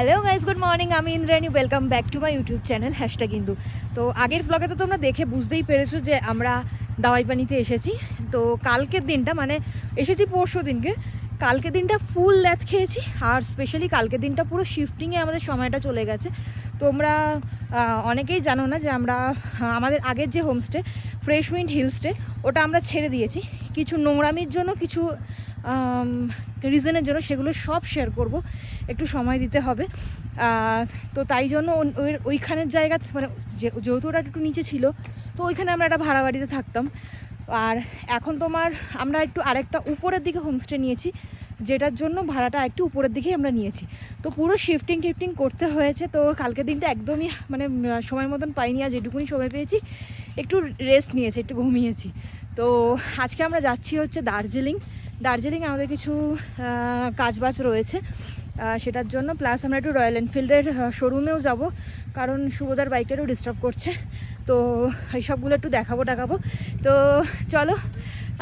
Hello guys good morning আমি Indrani welcome back to my YouTube channel hashtag Indu তো আগের ব্লগে তো তোমরা দেখে বুঝতেই পেরেছ যে আমরা দাওয়াই পানিতে এসেছি। তো কালকের দিনটা মানে এসেছি পরশু দিনকে, কালকের দিনটা ফুল ল্যাথ খেয়েছি, আর স্পেশালি কালকের দিনটা পুরো শিফটিংয়ে আমাদের সময়টা চলে গেছে। তোমরা অনেকেই জানো না যে আমরা, আমাদের আগের যে হোমস্টে ফ্রেশ উইন্ড হিলস্টে ওটা আমরা ছেড়ে দিয়েছি। কিছু নোংরামির জন্য, কিছু রিজনের জন্য সেগুলো সব শেয়ার করব। একটু সময় দিতে হবে। তো তাই জন্য ওই- ওইখানের জায়গা মানে যেহেতু ওটা একটু নিচে ছিল, তো ওইখানে আমরা একটা ভাড়া বাড়িতে থাকতাম। আর এখন তোমার আমরা একটু আরেকটা উপরের দিকে হোমস্টে নিয়েছি, যেটার জন্য ভাড়াটা একটু উপরের দিকেই আমরা নিয়েছি। তো পুরো শিফটিং টিফটিং করতে হয়েছে, তো কালকের দিনটা একদমই মানে সময় মতন পাইনি, আর যেটুকুনি সময় পেয়েছি, একটু রেস্ট নিয়েছি, একটু ঘুমিয়েছি। তো আজকে আমরা যাচ্ছি হচ্ছে দার্জিলিং। দার্জিলিং আমাদের কিছু কাজবাজ রয়েছে সেটার জন্য প্লাস আমরা একটু রয়্যাল এনফিল্ডের শোরুমেও যাব, কারণ শুভদার বাইকটারও ডিস্টার্ব করছে, তো এই সবগুলো একটু দেখাবো দেখাবো। তো চলো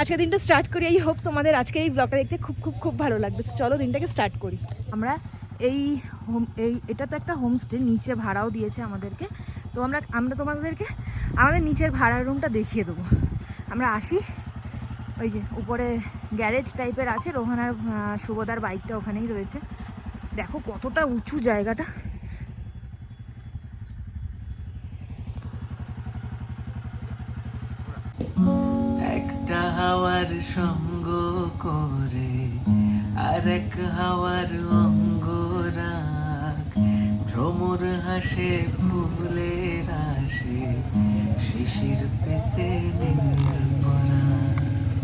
আজকে দিনটা স্টার্ট করি এই হোপ তোমাদের আজকে এই ব্লগটা দেখতে খুব খুব খুব ভালো লাগবে। চলো দিনটাকে স্টার্ট করি। আমরা এই হোম এই, এটা তো একটা হোমস্টে নিচে ভাড়াও দিয়েছে আমাদেরকে। তো আমরা আমরা তোমাদেরকে, আমাদের নিচের ভাড়ার রুমটা দেখিয়ে দেবো। আমরা আসি ওই যে উপরে গ্যারেজ টাইপের আছে রোহানার আহ, শুভদার বাইকটা ওখানেই রয়েছে। দেখো কতটা উঁচু জায়গাটা। একটা হাওয়ার সঙ্গ করে আরেক হাওয়ার অঙ্গ রাখ ভ্রমর হাসে ফুলের আসে শিশির পেতে নীল পরাগ।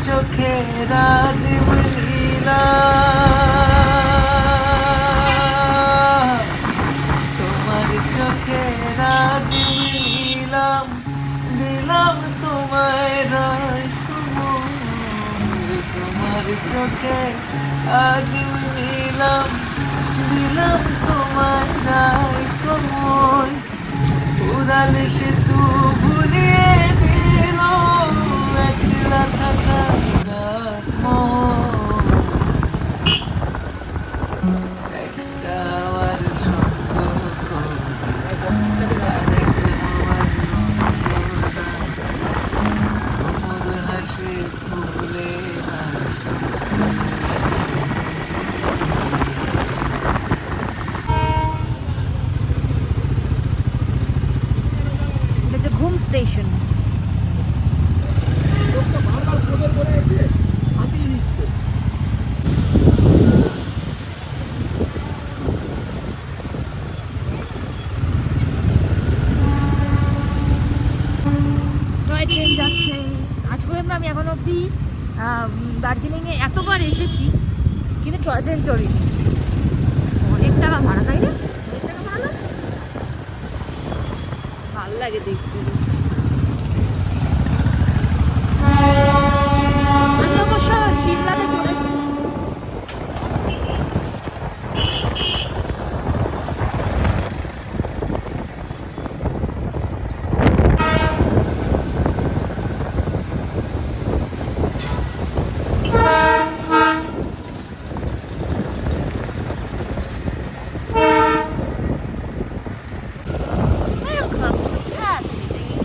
তোমার চোখে রাত নীলা তোমার চোখে রাত নীলাম দিলাম তোমায় রায় তোমার চোখে আদিম নিলাম দিলাম তোমায় রায় কমল উড়াল সেতু ভুলিয়ে ট্রেন যাচ্ছে। আজ পর্যন্ত আমি এখন অবধি দার্জিলিংয়ে এতবার এসেছি, কিন্তু টয় ট্রেন চড়িনি। অনেক টাকা ভাড়া, তাই না? অনেক টাকা ভাড়া? ভালো লাগে দেখতে বেশ আমি অবশ্য সিমলাতে চলেছি Welcome to Darjeeling.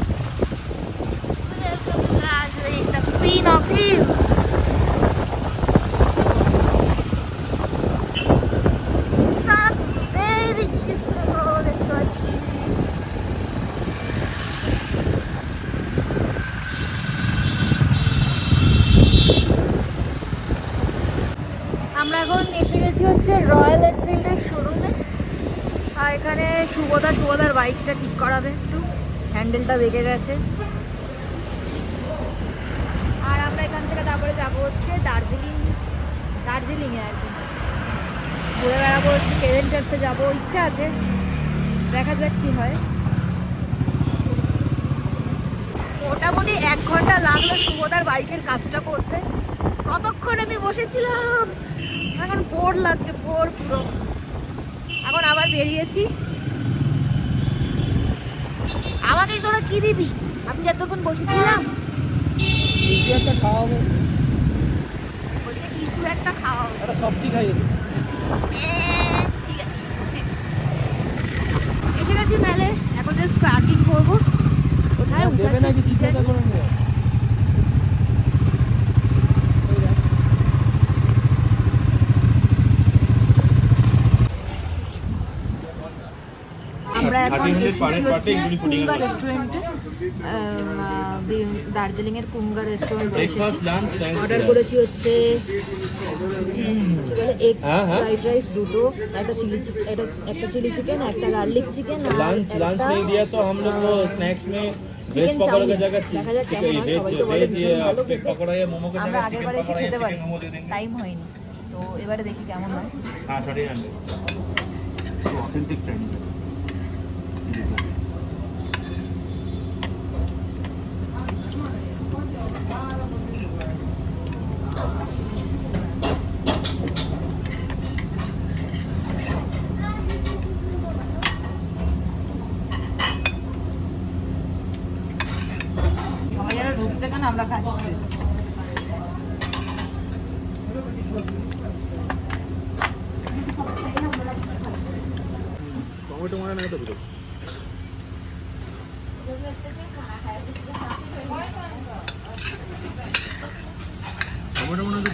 এখন এসে গেছি হচ্ছে রয়্যাল এনফিল্ডের শোরুমে আর সুবোধা, সুবোধার বাইকটা ঠিক করাবে একটু। হ্যান্ডেলটা বেঁকে গেছে। আর আমরা এখান থেকে তারপরে যাব হচ্ছে দার্জিলিং, দার্জিলিংয়ে আর কি। ঘুরে বেড়াবো একটু কেভেন্টার্সে যাব, ইচ্ছা আছে। দেখা যাক কি হয়। মোটামুটি এক ঘণ্টা লাগল সুবোধার বাইকের কাজটা করতে। কতক্ষণ আমি বসেছিলাম। এখন বোর লাগছে, বোর পুরো। এখন আবার বেরিয়েছি আমাকে তোরা কি দিবি? আমি যতক্ষণ বসেছিলাম। কিছু একটা খাওয়াবো। বলছে কিছু একটা খাওয়াও। একটা সফটি খাইয়ে ঠিক আছে। এসে গেছি মেলে। এখন জাস্ট পার্কিং করব। কোথায় দেবে নাকি জিজ্ঞাসা করে এখন Thirty এসেছি minutes হচ্ছে per- per day, কুঙ্গা including রেস্টুরেন্টে দার্জিলিং এর কুঙ্গা রেস্টুরেন্টে ব্রেকফাস্ট লাঞ্চ অর্ডার করেছি হচ্ছে এগ হ্যাঁ, হ্যাঁ। ফ্রাইড রাইস দুটো একটা চিলি একটা চিলি চিকেন একটা গার্লিক চিকেন लंच लंच नहीं दिया तो हम लोग को स्नैक्स में वेज Chicken पकौड़ा की chowmein। जगह দেখা যাক কেমন হয়, वेज সবাই তো বলে वेज ভীষণ ये ভালো पे- খেতে। पकौड़ा या मोमो की আমরা जगह আগের चिकन বার এসে पकौड़ा या খেতে পারি चिकन मोमो दे देंगे টাইম হয়নি তো এবারে দেখি কেমন হয় हाँ थर्टी हंड्रेड ऑथेंटिक চিকেন আমরা খাচ্ছি টমেটো মানে নাই তো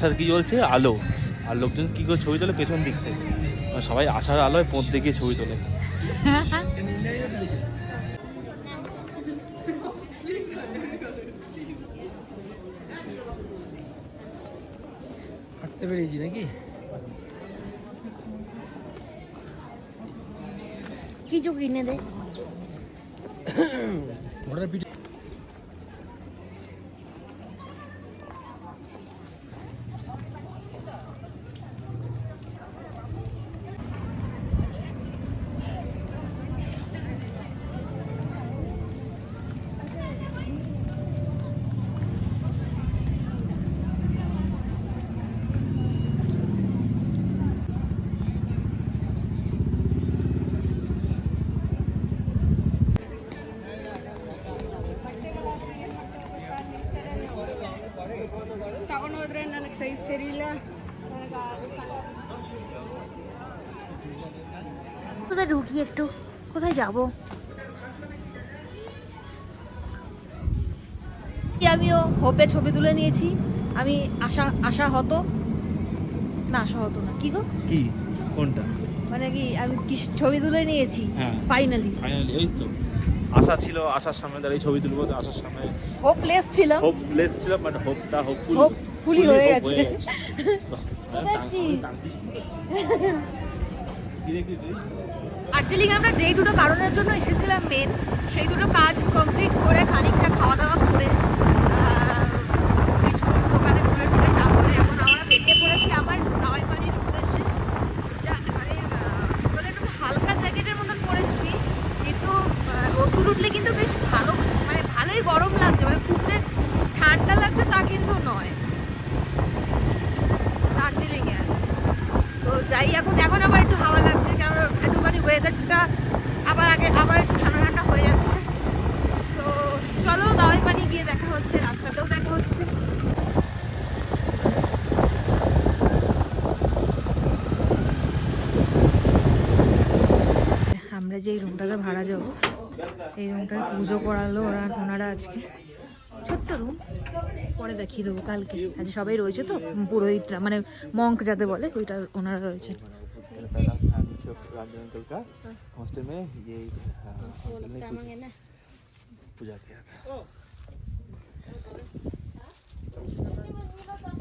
আশার কি চলছে আলো। আর লোকজন কি করে ছবি তোলে? পেছন দিক থেকে। আর সবাই আশার আলোয় পোঁত দেখিয়ে ছবি তোলে। হাঁটতে বেরিয়েছি নাকি? কিছু কিনে দে। মোটর পিঠে কোথায় ঢুকি একটু? কোথায় যাব? আমিও হোপে ছবি তুলে নিয়েছি। আমি আশা আশা হতো না আশা হতো না। কি গো? কি? কোনটা? মানে কি আমি কি ছবি তুলে নিয়েছি? হ্যাঁ। ফাইনালি ফাইনালি এই তো। আশা ছিল আশার সামনে দাঁড়িয়ে ছবি তুলবো তো আশার সামনে হোপলেস ছিলাম। হোপ লেস ছিল বাট হোপটা হোপফুল Hopefully হয়ে গেছে। দার্জিলিং আমরা যেই দুটো কারণের জন্য এসেছিলাম মেন সেই দুটো কাজ কমপ্লিট করে খানিকটা খাওয়া দাওয়া করে আহ, কিছু দোকানে ঘুরে টুরে তারপরে এখন আমরা বেরিয়ে পড়েছি আবার দাওয়াই পানির উদ্দেশ্যে যা মানে আহ, বলে একটু হালকা জ্যাকেটের মতন পরেছি কিন্তু আহ, রোদ্দুর উঠলে কিন্তু বেশ ভালো মানে ভালোই গরম লাগছে মানে খুব যে ঠান্ডা লাগছে তা কিন্তু নয় দার্জিলিংয়ে আর কি। তো যাই এখন এখন আবার একটু হাওয়া লাগছে কারণ একটুখানি ওয়েদারটা আবার আগে আবার একটু ঠান্ডা ঠান্ডা হয়ে যাচ্ছে তো চলো দাওয়াই পানি গিয়ে দেখা হচ্ছে রাস্তাতেও দেখা হচ্ছে যে এই রুমটাতে ভাড়া যাব এই রুমটায় পুজো করালো ওরা ওনারা আজকে ছোট্ট রুম পরে দেখিয়ে দেবো কালকে আজ সবাই রয়েছে তো পুরোহিতরা মানে মঙ্ক যাতে বলে ওইটা ওনারা রয়েছে हॉस्टल में ये हाँ, हॉस्टल में पूजा- पूजा किया था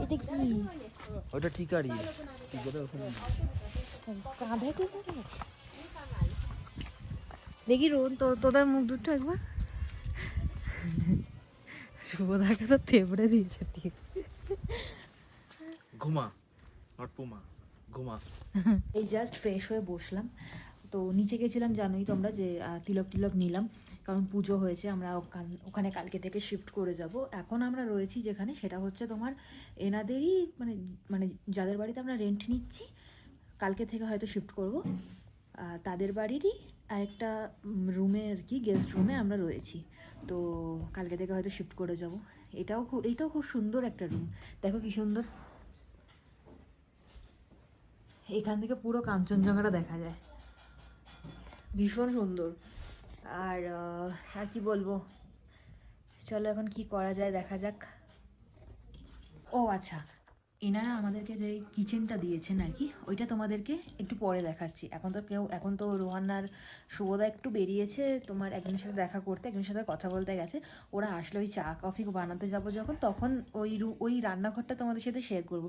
এটা কি ওটা ঠিকারি টিকাটা ওখানে কাঁধে ঠিক আছে দেখি রোদ তো তোদের মুখ দুটো একবার। শুভদাকে তো থেবড়ে দিয়েছে ঠিক। ঘুমা নট পুমা ঘুমা। এই জাস্ট ফ্রেশ হয়ে বসলাম। তো নিচে গেছিলাম জানোই তোমরা যে তিলক টিলক নিলাম কারণ পুজো হয়েছে আমরা ওখানে কালকে থেকে শিফট করে যাব। এখন আমরা রয়েছি যেখানে সেটা হচ্ছে তোমার এনাদেরই মানে মানে যাদের বাড়িতে আমরা রেন্ট নিচ্ছি কালকে থেকে হয়তো শিফট করব। তাদের বাড়িরই আরেকটা রুমে আর কি গেস্ট রুমে আমরা রয়েছি। তো কালকে থেকে হয়তো শিফট করে যাব। এটাও খুব এটাও খুব সুন্দর একটা রুম দেখো কি সুন্দর। এখান থেকে পুরো কাঞ্চনজঙ্ঘাটা দেখা যায়। ভীষণ সুন্দর। আর আর কি বলব? চলো এখন কি করা যায়, দেখা যাক। ও আচ্ছা। এনারা আমাদেরকে যে কিচেনটা দিয়েছেন আর কি ওইটা তোমাদেরকে একটু পরে দেখাচ্ছি। এখন তো কেউ, এখন তো রোহান্নার শুভদা একটু বেরিয়েছে, তোমার একজনের সাথে দেখা করতে, একজনের সাথে কথা বলতে গেছে। ওরা আসলে ওই চা, কফি বানাতে যাব যখন, তখন ওই ওই রান্নাঘরটা তোমাদের সাথে শেয়ার করব।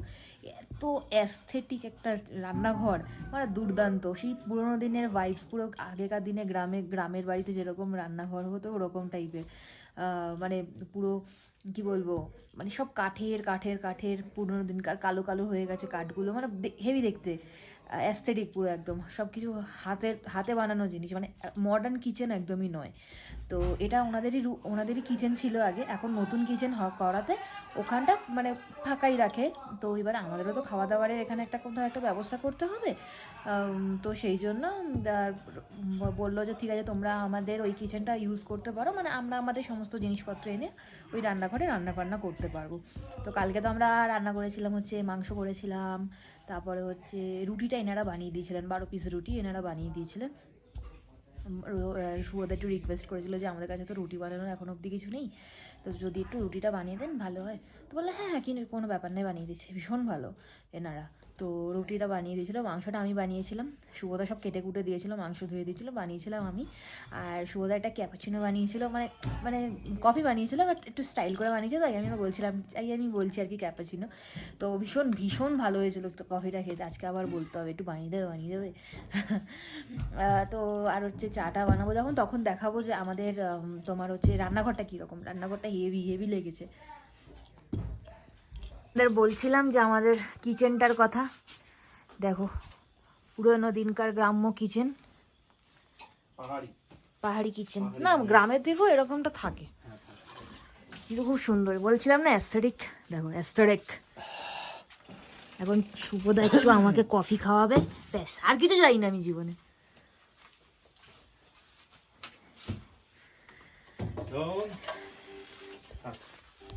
এত অ্যাস্থেটিক একটা রান্নাঘর মানে দুর্দান্ত। সেই পুরোনো দিনের ভাইব পুরো আগেকার দিনে গ্রামে, গ্রামের বাড়িতে যেরকম রান্নাঘর হতো, ওরকম টাইপের মানে পুরো কি বলব? মানে সব কাঠের কাঠের কাঠের, পুরোনো দিনকার কালো কালো হয়ে গেছে কাঠগুলো। মানে হেভি দেখতে। অ্যাস্থেটিক পুরো একদম। সব কিছু হাতের হাতে বানানো জিনিস মানে মডার্ন কিচেন একদমই নয়। তো এটা ওনাদেরই ওনাদেরই কিচেন ছিল আগে, এখন নতুন কিচেন করাতে ওখানটা মানে ফাঁকাই রাখে। তো এবার আমাদেরও তো খাওয়া দাওয়ারের এখানে একটা কোথাও একটা ব্যবস্থা করতে হবে। তো সেই জন্য বলল যে, ঠিক আছে, তোমরা আমাদের ওই কিচেনটা ইউজ করতে পারো। মানে আমরা আমাদের সমস্ত জিনিসপত্র এনে ওই রান্নাঘরে রান্না বান্না করতে পারব। তো কালকে তো আমরা রান্না করেছিলাম হচ্ছে, মাংস করেছিলাম, তারপরে হচ্ছে রুটিটা এনারা বানিয়ে দিয়েছিলেন, বারো পিস রুটি এনারা বানিয়ে দিয়েছিলেন। শুভদা একটু রিকোয়েস্ট করেছিল যে আমাদের কাছে তো রুটি বানানোর এখন অবধি কিছু নেই, তো যদি একটু রুটিটা বানিয়ে দেন, ভালো হয়। তো বলল হ্যাঁ হ্যাঁ কিনে কোনো ব্যাপার নেই, বানিয়ে দিচ্ছি। ভীষণ ভালো এনারা। তো রুটিটা বানিয়ে দিয়েছিল, মাংসটা আমি বানিয়েছিলাম। শুভদা সব কেটে কুটে দিয়েছিল, মাংস ধুয়ে দিয়েছিলো, বানিয়েছিলাম আমি। আর শুভদা একটা ক্যাপাচিনো বানিয়েছিল মানে মানে কফি বানিয়েছিল বাট একটু স্টাইল করে বানিয়েছে তাই আমি বলছিলাম, তাই আমি বলছি আর কি ক্যাপাচিনো তো ভীষণ ভীষণ ভালো হয়েছিল একটু কফিটা খেতে। আজকে আবার বলতে হবে, একটু বানিয়ে দেবে বানিয়ে দেবে। তো আর হচ্ছে চাটা বানাবো, যখন তখন দেখাবো যে আমাদের তোমার হচ্ছে রান্নাঘরটা কীরকম? রান্নাঘরটা হেভি হেভি লেগেছে। আপনাদের বলছিলাম যে আমাদের কিচেনটার কথা। দেখো পুরনো দিনকার গ্রাম্য কিচেন। পাহাড়ি। কিচেন। না গ্রামের দিকেও এরকমটা হ্যাঁ, থাকে। কিন্তু খুব সুন্দর। বলছিলাম না অ্যাস্থেটিক দেখো অ্যাস্থেটিক এখন সুপদা একটু আমাকে কফি খাওয়াবে। ব্যাস আর কিছু যাই না আমি জীবনে।